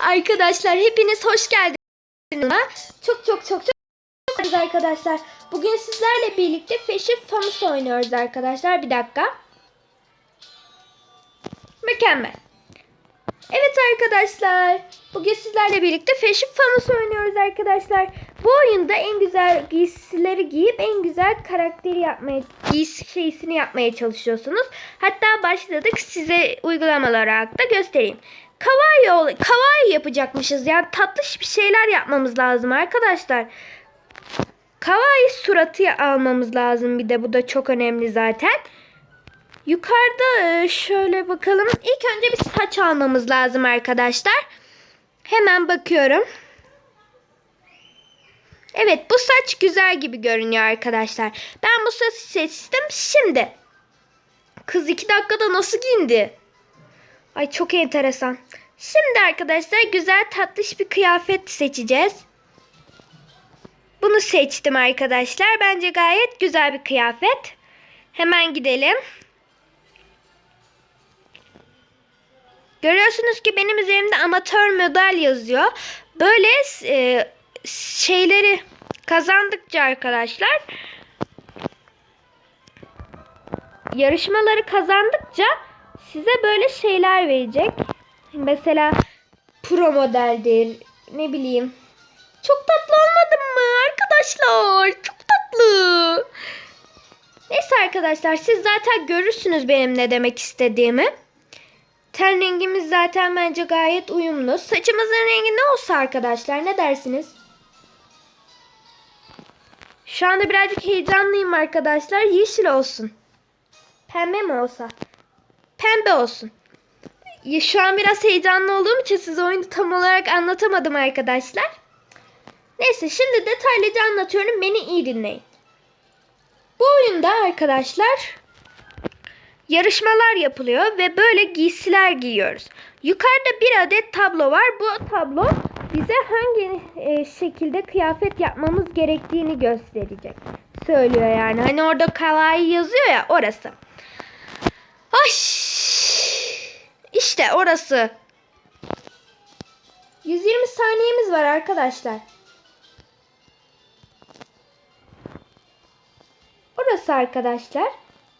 Arkadaşlar hepiniz hoş geldiniz. Çok çok çok çok arkadaşlar. Bugün sizlerle birlikte Fashion Famous oynuyoruz arkadaşlar. Bir dakika. Mükemmel. Evet arkadaşlar. Bugün sizlerle birlikte Fashion Famous oynuyoruz arkadaşlar. Bu oyunda en güzel giysileri giyip en güzel karakteri yapmaya, giysi şeysini yapmaya çalışıyorsunuz. Hatta başladık. Size uygulamalar olarak da göstereyim. Kawaii, ol- kawaii yapacakmışız. Yani tatlış bir şeyler yapmamız lazım arkadaşlar. Kawaii suratı almamız lazım bir de. Bu da çok önemli zaten. Yukarıda e, şöyle bakalım. İlk önce bir saç almamız lazım arkadaşlar. Hemen bakıyorum. Evet bu saç güzel gibi görünüyor arkadaşlar. Ben bu saçı seçtim. Şimdi. Kız iki dakikada nasıl giyindi? Ay çok enteresan. Şimdi arkadaşlar güzel tatlış bir kıyafet seçeceğiz. Bunu seçtim arkadaşlar. Bence gayet güzel bir kıyafet. Hemen gidelim. Görüyorsunuz ki benim üzerimde amatör model yazıyor. Böyle e, şeyleri kazandıkça arkadaşlar yarışmaları kazandıkça size böyle şeyler verecek. Mesela pro modeldir ne bileyim. Çok tatlı olmadım mı arkadaşlar? Çok tatlı. Neyse arkadaşlar siz zaten görürsünüz benim ne demek istediğimi. Ten rengimiz zaten bence gayet uyumlu. Saçımızın rengi ne olsa arkadaşlar ne dersiniz? Şu anda birazcık heyecanlıyım arkadaşlar. Yeşil olsun. Pembe mi olsa? Pembe olsun. Şu an biraz heyecanlı olduğum için size oyunu tam olarak anlatamadım arkadaşlar. Neyse şimdi detaylıca anlatıyorum. Beni iyi dinleyin. Bu oyunda arkadaşlar yarışmalar yapılıyor ve böyle giysiler giyiyoruz. Yukarıda bir adet tablo var. Bu tablo bize hangi e, şekilde kıyafet yapmamız gerektiğini gösterecek. Söylüyor yani. Hani orada kawaii yazıyor ya orası. Ay! İşte orası. 120 saniyemiz var arkadaşlar. Orası arkadaşlar.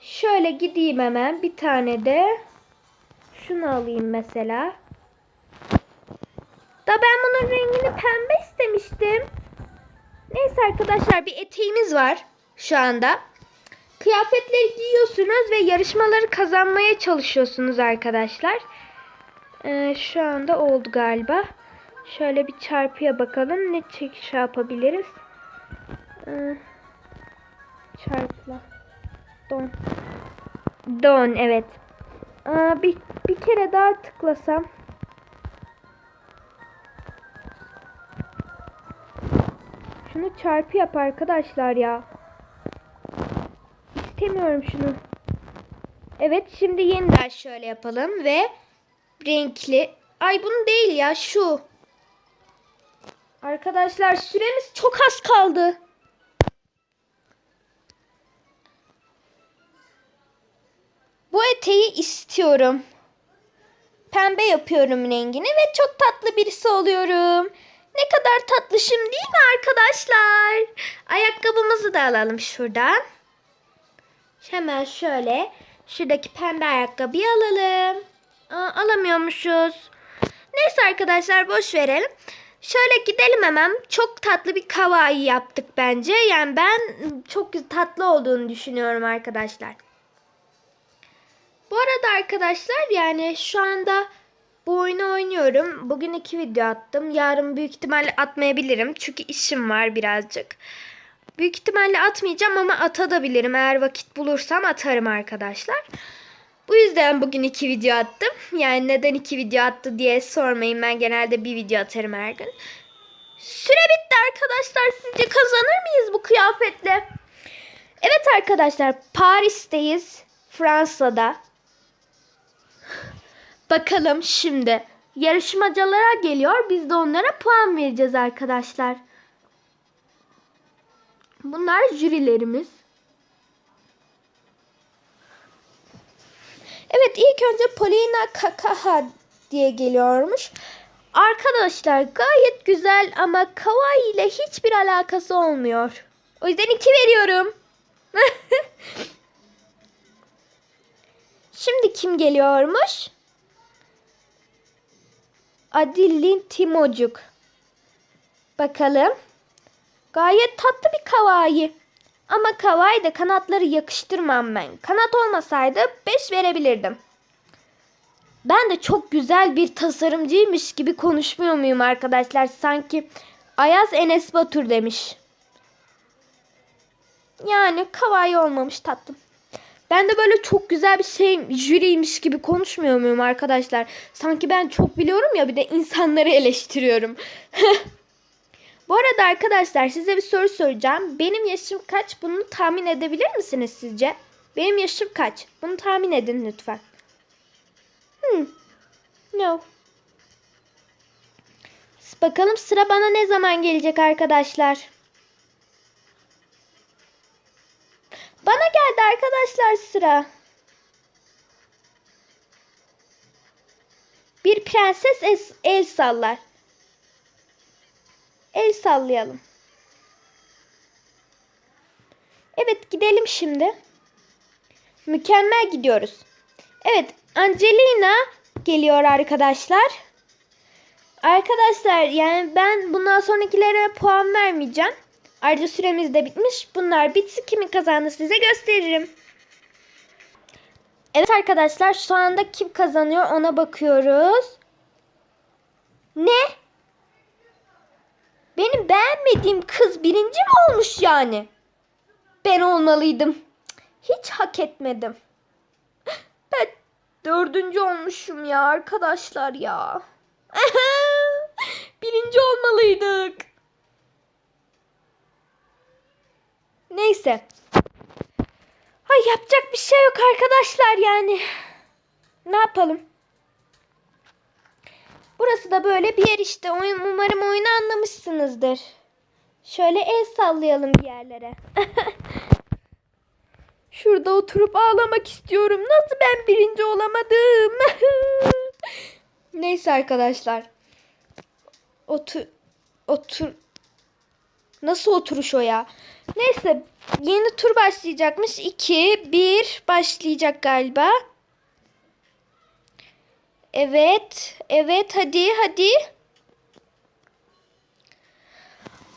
Şöyle gideyim hemen. Bir tane de şunu alayım mesela. Da ben bunun rengini pembe istemiştim. Neyse arkadaşlar bir eteğimiz var şu anda. Kıyafetleri giyiyorsunuz ve yarışmaları kazanmaya çalışıyorsunuz arkadaşlar. Ee, şu anda oldu galiba. Şöyle bir çarpıya bakalım. Ne çekiş yapabiliriz? Ee, çarpla. Don. Don evet. Aa, bir, bir kere daha tıklasam. Şunu çarpı yap arkadaşlar ya. İstemiyorum şunu. Evet şimdi yeniden şöyle yapalım ve renkli. Ay bunu değil ya şu. Arkadaşlar süremiz çok az kaldı. Bu eteği istiyorum. Pembe yapıyorum rengini ve çok tatlı birisi oluyorum. Ne kadar tatlışım değil mi arkadaşlar? Ayakkabımızı da alalım şuradan. Hemen şöyle şuradaki pembe ayakkabıyı alalım. Aa, alamıyormuşuz. Neyse arkadaşlar boş verelim. Şöyle gidelim hemen. Çok tatlı bir kawaii yaptık bence. Yani ben çok tatlı olduğunu düşünüyorum arkadaşlar. Bu arada arkadaşlar yani şu anda bu oyunu oynuyorum. Bugün iki video attım. Yarın büyük ihtimalle atmayabilirim. Çünkü işim var birazcık. Büyük ihtimalle atmayacağım ama atabilirim. Eğer vakit bulursam atarım arkadaşlar. Bu yüzden bugün iki video attım. Yani neden iki video attı diye sormayın. Ben genelde bir video atarım her gün. Süre bitti arkadaşlar. Sizce kazanır mıyız bu kıyafetle? Evet arkadaşlar Paris'teyiz. Fransa'da. Bakalım şimdi. Yarışmacılara geliyor. Biz de onlara puan vereceğiz arkadaşlar. Bunlar jürilerimiz. Evet ilk önce Polina Kakaha diye geliyormuş. Arkadaşlar gayet güzel ama kawaii ile hiçbir alakası olmuyor. O yüzden iki veriyorum. Şimdi kim geliyormuş? Adilin Timocuk. Bakalım. Gayet tatlı bir kawaii. Ama kawaii de kanatları yakıştırmam ben. Kanat olmasaydı 5 verebilirdim. Ben de çok güzel bir tasarımcıymış gibi konuşmuyor muyum arkadaşlar? Sanki Ayaz Enes Batur demiş. Yani kawaii olmamış tatlım. Ben de böyle çok güzel bir şey jüriymiş gibi konuşmuyor muyum arkadaşlar? Sanki ben çok biliyorum ya bir de insanları eleştiriyorum. Bu arada arkadaşlar size bir soru soracağım. Benim yaşım kaç? Bunu tahmin edebilir misiniz sizce? Benim yaşım kaç? Bunu tahmin edin lütfen. Hmm. No. Bakalım sıra bana ne zaman gelecek arkadaşlar? Bana geldi arkadaşlar sıra. Bir prenses es- el sallar. El sallayalım. Evet gidelim şimdi. Mükemmel gidiyoruz. Evet Angelina geliyor arkadaşlar. Arkadaşlar yani ben bundan sonrakilere puan vermeyeceğim. Ayrıca süremiz de bitmiş. Bunlar bitsin kimin kazandı size gösteririm. Evet arkadaşlar şu anda kim kazanıyor ona bakıyoruz. Ne? Benim beğenmediğim kız birinci mi olmuş yani? Ben olmalıydım. Hiç hak etmedim. Ben dördüncü olmuşum ya arkadaşlar ya. birinci olmalıydık. Neyse. Ay yapacak bir şey yok arkadaşlar yani. Ne yapalım? Burası da böyle bir yer işte. Oyun, umarım oyunu anlamışsınızdır. Şöyle el sallayalım bir yerlere. Şurada oturup ağlamak istiyorum. Nasıl ben birinci olamadım? Neyse arkadaşlar. Otur otur Nasıl oturuş o ya? Neyse yeni tur başlayacakmış. 2 1 başlayacak galiba. Evet. Evet hadi hadi.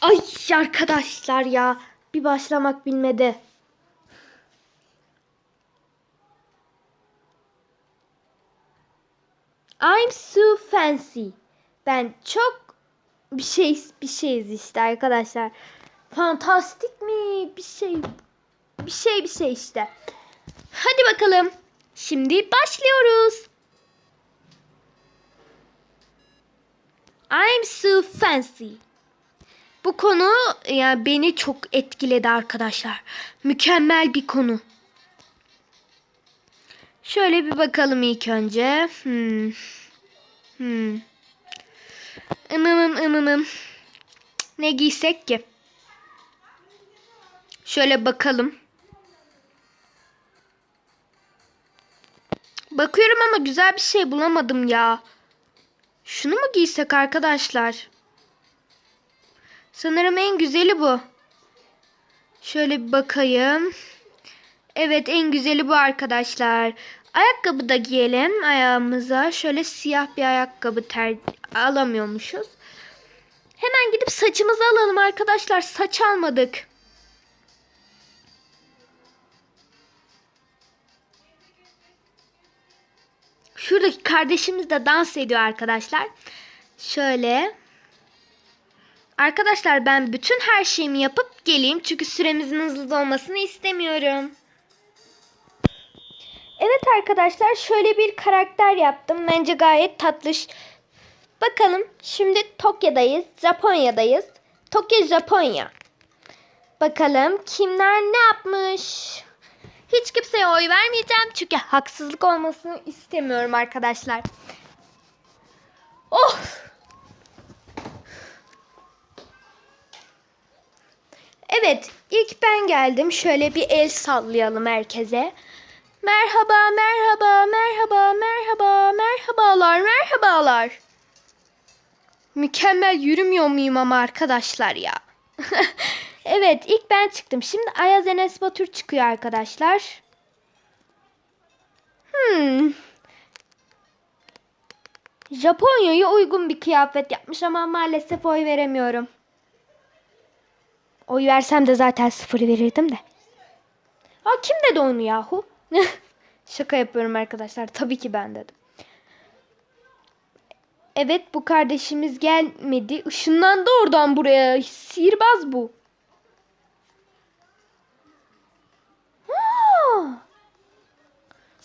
Ay arkadaşlar ya. Bir başlamak bilmedi. I'm so fancy. Ben çok bir şey bir şeyiz işte arkadaşlar. Fantastik mi? Bir şey bir şey bir şey işte. Hadi bakalım. Şimdi başlıyoruz. I'm so fancy. Bu konu yani beni çok etkiledi arkadaşlar. Mükemmel bir konu. Şöyle bir bakalım ilk önce. Hmm. Hmm. Imımım ımımım. Ne giysek ki? Şöyle bakalım. Bakıyorum ama güzel bir şey bulamadım ya. Şunu mu giysek arkadaşlar? Sanırım en güzeli bu. Şöyle bir bakayım. Evet en güzeli bu arkadaşlar. Ayakkabı da giyelim ayağımıza. Şöyle siyah bir ayakkabı ter alamıyormuşuz. Hemen gidip saçımızı alalım arkadaşlar. Saç almadık. Şuradaki kardeşimiz de dans ediyor arkadaşlar. Şöyle. Arkadaşlar ben bütün her şeyimi yapıp geleyim. Çünkü süremizin hızlı dolmasını istemiyorum. Evet arkadaşlar şöyle bir karakter yaptım. Bence gayet tatlış. Bakalım şimdi Tokyo'dayız. Japonya'dayız. Tokyo Japonya. Bakalım kimler ne yapmış. Hiç kimseye oy vermeyeceğim. Çünkü haksızlık olmasını istemiyorum arkadaşlar. Oh! Evet ilk ben geldim. Şöyle bir el sallayalım herkese. Merhaba, merhaba, merhaba, merhaba, merhabalar, merhabalar. Mükemmel yürümüyor muyum ama arkadaşlar ya. evet ilk ben çıktım. Şimdi Ayaz Enes Batur çıkıyor arkadaşlar. Hmm. Japonya'ya uygun bir kıyafet yapmış ama maalesef oy veremiyorum. Oy versem de zaten sıfırı verirdim de. Ha kim dedi onu yahu? Şaka yapıyorum arkadaşlar. Tabii ki ben dedim. Evet bu kardeşimiz gelmedi. Işınlandı oradan buraya. Sihirbaz bu.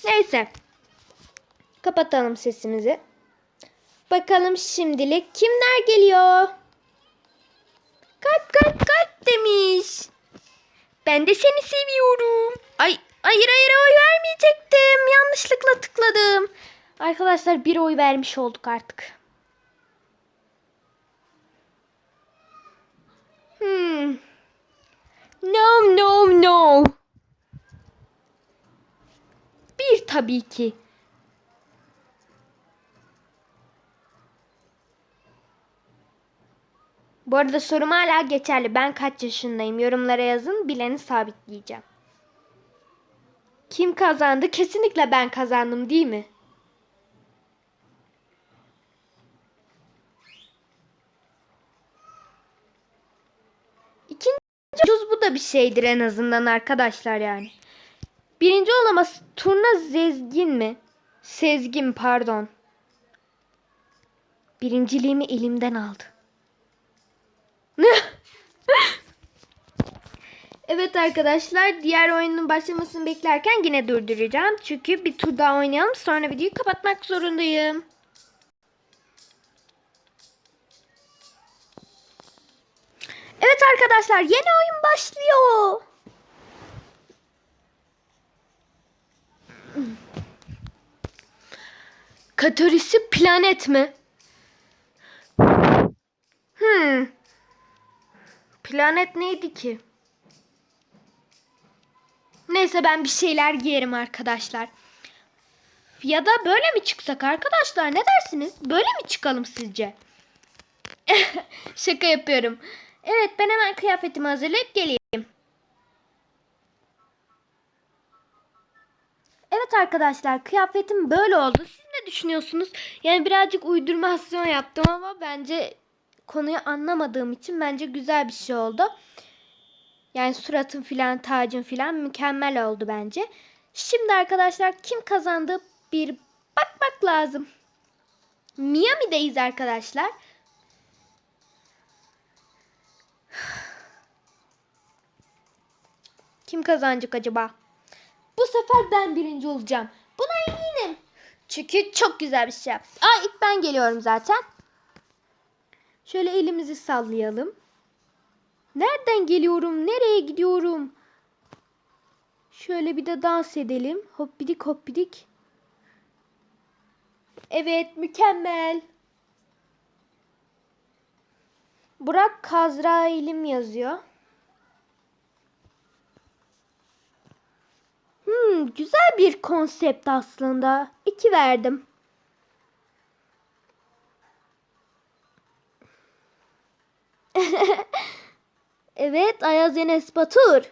Neyse. Kapatalım sesimizi. Bakalım şimdilik kimler geliyor? Kalp kalp kalp demiş. Ben de seni seviyorum. Ay hayır hayır oy vermeyecektim. Yanlışlıkla tıkladım. Arkadaşlar bir oy vermiş olduk artık. Hmm. No no no. Bir tabii ki. Bu arada sorum hala geçerli. Ben kaç yaşındayım? Yorumlara yazın. Bileni sabitleyeceğim. Kim kazandı? Kesinlikle ben kazandım değil mi? İkinci ucuz bu da bir şeydir en azından arkadaşlar yani. Birinci olamaz. Turna Zezgin mi? Sezgin pardon. Birinciliğimi elimden aldı. evet arkadaşlar diğer oyunun başlamasını beklerken yine durduracağım. Çünkü bir tur daha oynayalım sonra videoyu kapatmak zorundayım. Evet arkadaşlar yeni oyun başlıyor. Katorisi planet mi? Hmm. Planet neydi ki? Neyse ben bir şeyler giyerim arkadaşlar. Ya da böyle mi çıksak arkadaşlar ne dersiniz? Böyle mi çıkalım sizce? Şaka yapıyorum. Evet ben hemen kıyafetimi hazırlayıp geleyim. Evet arkadaşlar kıyafetim böyle oldu. Siz ne düşünüyorsunuz? Yani birazcık uydurmasyon yaptım ama bence konuyu anlamadığım için bence güzel bir şey oldu. Yani suratım filan tacım filan mükemmel oldu bence. Şimdi arkadaşlar kim kazandı bir bakmak lazım. Miami'deyiz arkadaşlar. Kim kazanacak acaba? Sefer ben birinci olacağım. Buna eminim. Çünkü çok güzel bir şey. Aa ilk ben geliyorum zaten. Şöyle elimizi sallayalım. Nereden geliyorum? Nereye gidiyorum? Şöyle bir de dans edelim. Hoppidik hoppidik. Evet mükemmel. Burak Kazrail'im yazıyor. Güzel bir konsept aslında. İki verdim. evet Ayaz Enes Batur.